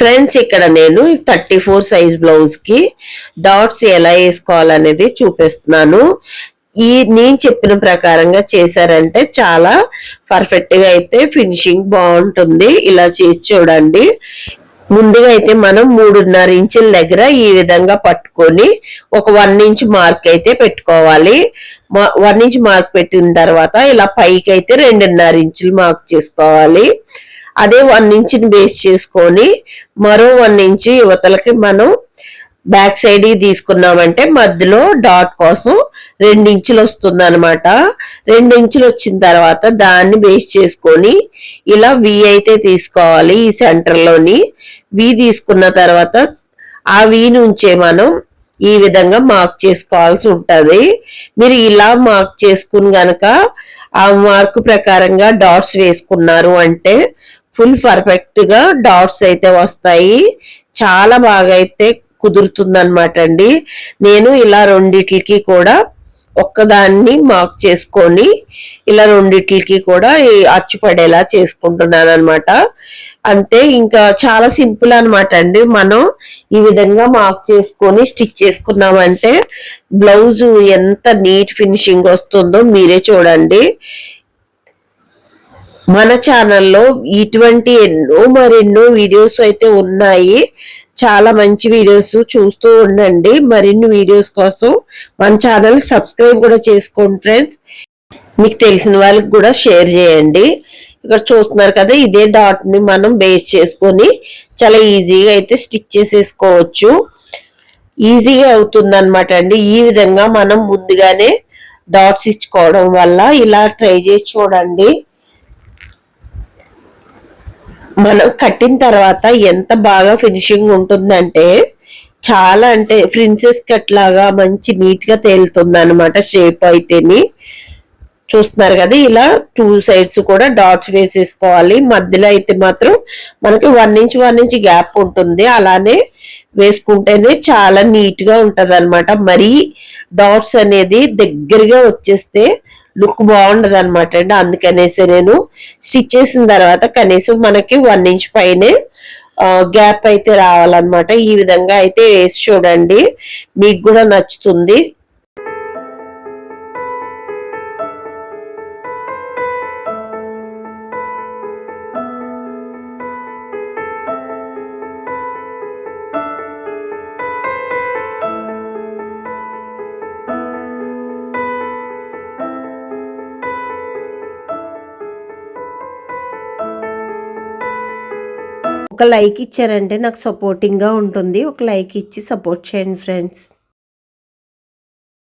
Friends ఇక్కడ నేను thirty four size బ్లౌజ్కి డాట్స్ ఎలా వేసుకోవాలనేది చూపిస్తున్నాను. ఈ నేను చెప్పిన ప్రకారంగా చేశారంటే చాలా పర్ఫెక్ట్గా అయితే ఫినిషింగ్ బాగుంటుంది. ఇలా చేసి చూడండి. ముందుగా అయితే మనం మూడున్నర ఇంచుల దగ్గర ఈ విధంగా పట్టుకొని ఒక వన్ ఇంచ్ మార్క్ అయితే పెట్టుకోవాలి. వన్ ఇంచ్ మార్క్ పెట్టిన తర్వాత ఇలా పైకి అయితే రెండున్నర ఇంచులు మార్క్ చేసుకోవాలి. అదే వన్ ఇంచుని బేస్ చేసుకొని మరో వన్ ఇంచు యువతలకి మనం బ్యాక్ సైడ్ తీసుకున్నామంటే మధ్యలో డాట్ కోసం రెండు ఇంచులు వస్తుంది అనమాట రెండు ఇంచులు వచ్చిన తర్వాత దాన్ని బేస్ చేసుకొని ఇలా వి అయితే తీసుకోవాలి ఈ సెంటర్లోని వి తీసుకున్న తర్వాత ఆ వి నుంచే మనం ఈ విధంగా మార్క్ చేసుకోవాల్సి ఉంటుంది. మీరు ఇలా మార్క్ చేసుకుని గనక ఆ మార్క్ ప్రకారంగా డాట్స్ వేసుకున్నారు అంటే ఫుల్ పర్ఫెక్ట్గా డాట్స్ అయితే వస్తాయి. చాలా బాగా అయితే కుదురుతుందనమాట అండి. నేను ఇలా రెండిట్లకి కూడా ఒక్కదాన్ని మార్క్ చేసుకొని ఇలా రెండిట్లకి కూడా అచ్చు పడేలా చేసుకుంటున్నాను అనమాట అంతే ఇంకా చాలా సింపుల్ అనమాట అండి. మనం ఈ విధంగా మార్క్ చేసుకొని స్టిచ్ చేసుకున్నామంటే బ్లౌజు ఎంత నీట్ ఫినిషింగ్ వస్తుందో మీరే చూడండి. మన ఛానల్లో ఇటువంటి ఎన్నో మరెన్నో వీడియోస్ అయితే ఉన్నాయి. చాలా మంచి వీడియోస్ చూస్తూ ఉండండి. మరిన్ని వీడియోస్ కోసం మన ఛానల్ సబ్స్క్రైబ్ కూడా చేసుకోండి ఫ్రెండ్స్ మీకు తెలిసిన వాళ్ళకి కూడా షేర్ చేయండి. ఇక్కడ చూస్తున్నారు కదా ఇదే డాట్ని మనం బేస్ చేసుకొని చాలా ఈజీగా అయితే స్టిచ్ చేసేసుకోవచ్చు. ఈజీగా అవుతుంది అనమాట అండి. ఈ విధంగా మనం ముందుగానే డాట్స్ ఇచ్చుకోవడం వల్ల ఇలా ట్రై చేసి చూడండి. మనం కట్టిన తర్వాత ఎంత బాగా ఫినిషింగ్ ఉంటుందంటే చాలా అంటే ప్రిన్సెస్ కట్ లాగా మంచి నీట్గా తేలుతుంది అనమాట షేప్ అయితేని. చూస్తున్నారు కదా ఇలా టూ సైడ్స్ కూడా డాట్స్ వేసేసుకోవాలి. మధ్యలో అయితే మాత్రం మనకి one inch one inch gap ఉంటుంది. అలానే వేసుకుంటేనే చాలా నీట్గా ఉంటది అనమాట మరీ డాట్స్ అనేది దగ్గరగా వచ్చేస్తే లుక్ బాగుండదు అనమాట అండి. అందుకనేసి నేను స్టిచ్ చేసిన తర్వాత కనీసం మనకి వన్ ఇంచ్ పైనే గ్యాప్ అయితే రావాలన్నమాట. ఈ విధంగా అయితే వేసి చూడండి. మీకు కూడా నచ్చుతుంది. ఒక లైక్ ఇచ్చారంటే నాకు సపోర్టింగ్గా ఉంటుంది. ఒక లైక్ ఇచ్చి సపోర్ట్ చేయండి ఫ్రెండ్స్